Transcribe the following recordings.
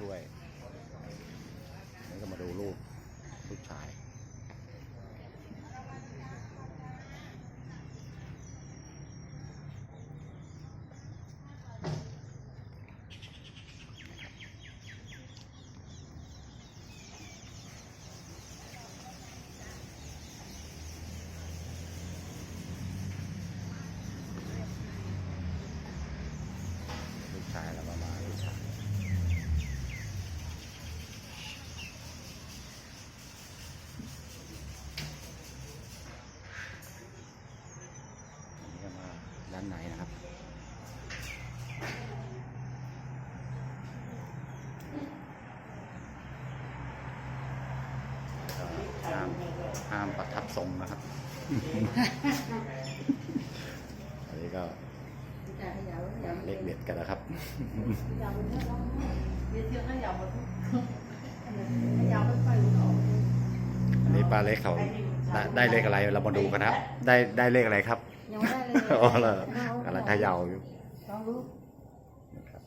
away. ระทับทรงนะครับ อันนี้ก็เลขเด็ดกันนะครับ อันนี้ป้าเล็กเขาได้ได้เลขอะไรเรามาดูกันนะครับ ได้ได้เลขอะไรครับยังไม่ได้เลยอ๋อเหรอกำลังเขย่าอยู่ลองดูนะครับ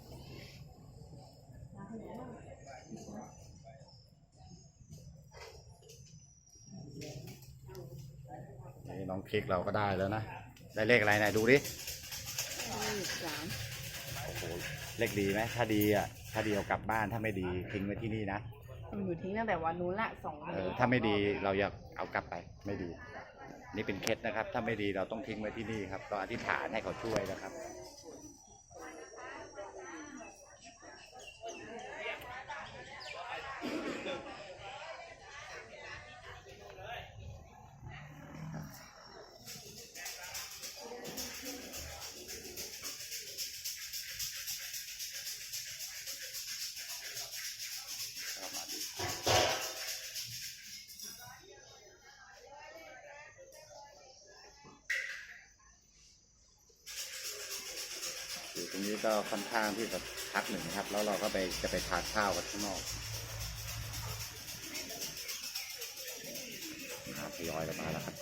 นี่น้องพริกเราก็ได้แล้วนะ ได้เลขอะไรไหนดูดิสามโอ้โหเลขดีไหมถ้าดีอะถ้าดีเอากลับบ้านถ้าไม่ดีทิ้งไว้ที่นี่นะมันอยู่ทิ้งตั้งแต่วันนู้นละสองเออถ้าไม่ดีเราอยากเอากลับไปไม่ดี นี่เป็นเคล็ดนะครับ ถ้าไม่ดีเราต้องทิ้งไว้ที่นี่ครับต้องอธิษฐานให้เขาช่วยนะครับ อยู่ตรงนี้ก็ค่อนข้างที่จะพักหนึ่งนะครับ แล้วเราก็ไปจะไปทานข้าวกันข้างนอกนะครับทยอยกันมาแล้วครับ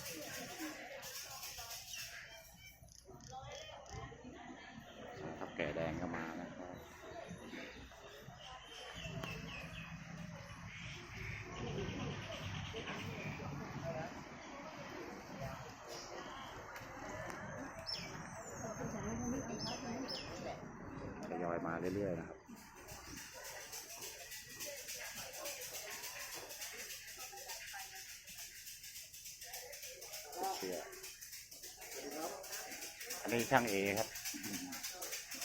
ทับแก่แดงก็มานะครับ ทยอยมา เรื่อยๆนะครับเชื่ออันนี้ช่างเอครับ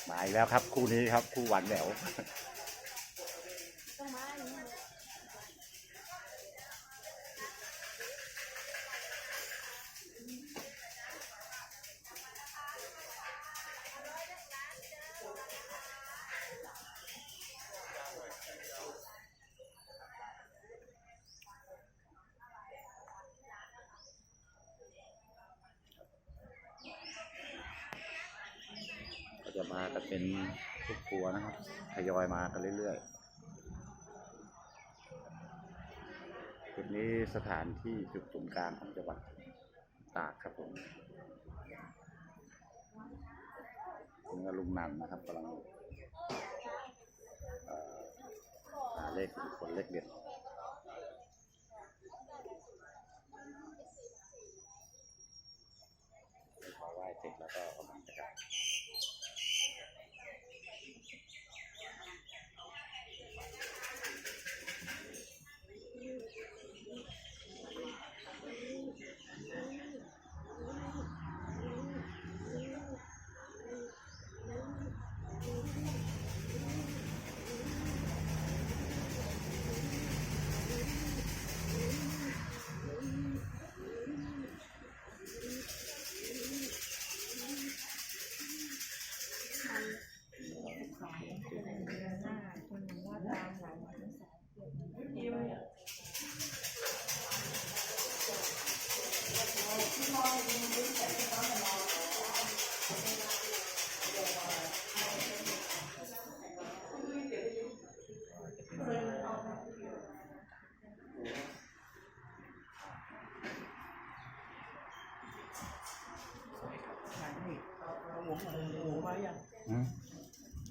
มาอีกแล้วครับ คู่นี้ครับ คู่หวานแหวว มากันเป็นทุกตัวนะครับทยอยมากันเรื่อยๆจุดนี้สถานที่จุดศูนย์กลางของจังหวัดตากครับผมนี่ก็ลุงนันนะครับกำลังหาเลขคคลเลขเด็ดขอไหว้เสร็จแล้วก็กำลังจะกลับ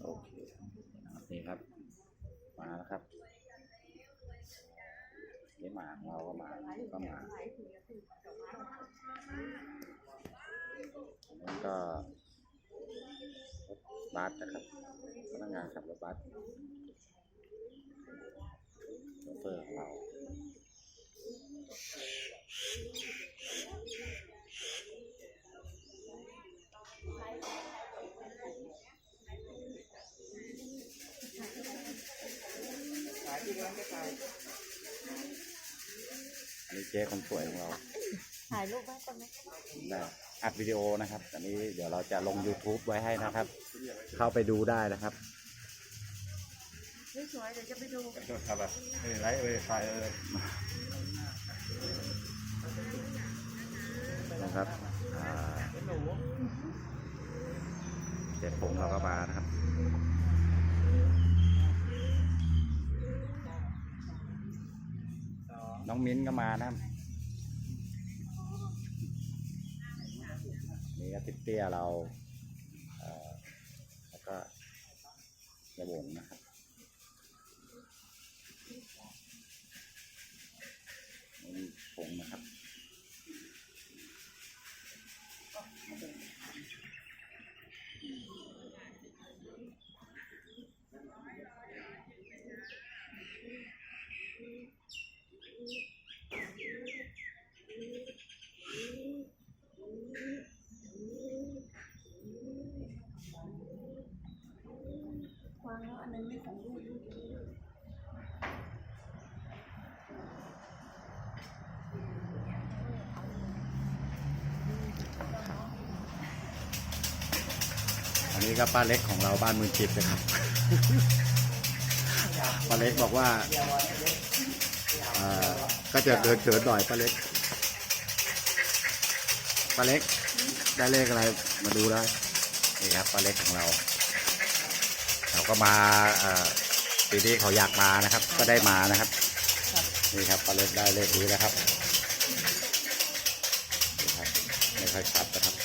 โอเคนี่ครับ มาแล้วครับนี่หมาของเราก็มา ก็มาอันนั้น ก็รถบัสนะครับพนักงานขับรถบัสโชเฟอร์ของเราอันนี้เจ๊คนสวยของเรา ถ่ายรูปไว้ก่อนไหม ได้ อัดวิดีโอนะครับ อันนี้เดี๋ยวเราจะลง YouTube ไว้ให้นะครับ เข้าไปดูได้นะครับสวยๆเดี๋ยวจะไปดูครับแบบเออไรเออไฟเออนะครับอ่าเจ็ดผงเราก็มานะครับน้องมิ้นก็มานะครับ เตี้ยเราเแล้วก็ระบงนะครับ ม่ของลูกอันนี้ก็ป้าเล็กของเราบ้านมือจิตนะครับ ป้าเล็กบอกว่าเอ่อก็จะเดินเขินหน่อยป้าเล็ก ป้าเล็ก ได้เลขอะไรมาดูได้นี่ครับป้าเล็กของเรา ก็มาเอ่อปีนี้เขาอยากมานะครับ ก็ได้มานะครับ นี่ครับป้าเล็กได้เลขนี้นะครับนี่ครับไม่ค่อยชัดนะครับ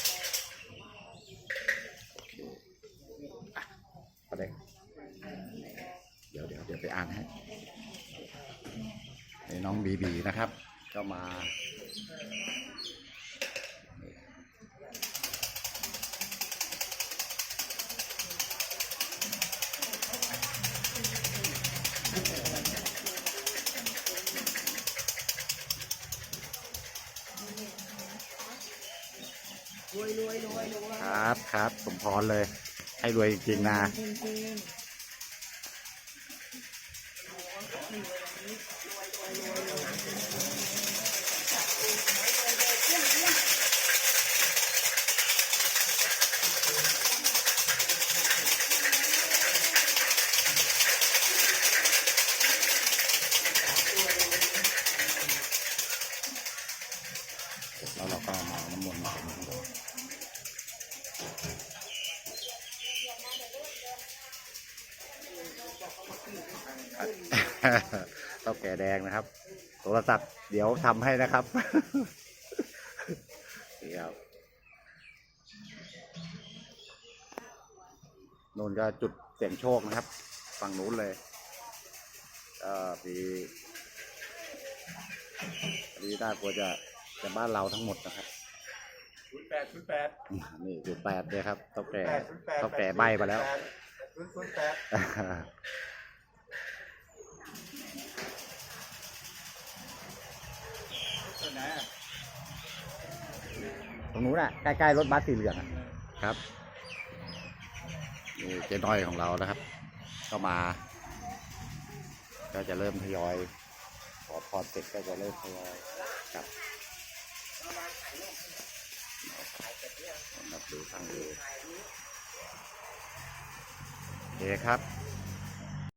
โอเคอะป้าเล็กเดี๋ยวเดี๋ยวเดี๋ยวไปอ่านให้น้องบีบีนะครับ ก็มา รวยรวยรวยรวย ครับครับสมพรเลย ให้รวยจริงๆนะจริงแล้วเราก็มาน้ำมนต์มาข้างบน เต้าแก่แดงนะครับ โทรศัพท์เดี๋ยวทำให้นะครับนี่ครับนนก็จุดเสี่ยงโชคนะครับ ฝั่งนู้นเลยก็มีอันนี้น่ากลัวจะจะบ้านเราทั้งหมดนะครับศูนย์แปดศูนย์แปดนี่จุดแปดเลยครับเต้าแก่แปดศูนย์แปดเต้าแก่ใบมาแล้วศูนย์ศูนย์แปด ตรงนู้นอะใกล้ๆรถบัสสีเหลืองอะครับนี่เจ๊น้อยของเรานะครับ ก็มา ก็จะเริ่มทยอยขอพรเสร็จก็จะเริ่มทยอยกลับนับดูทางดูโอเคครับ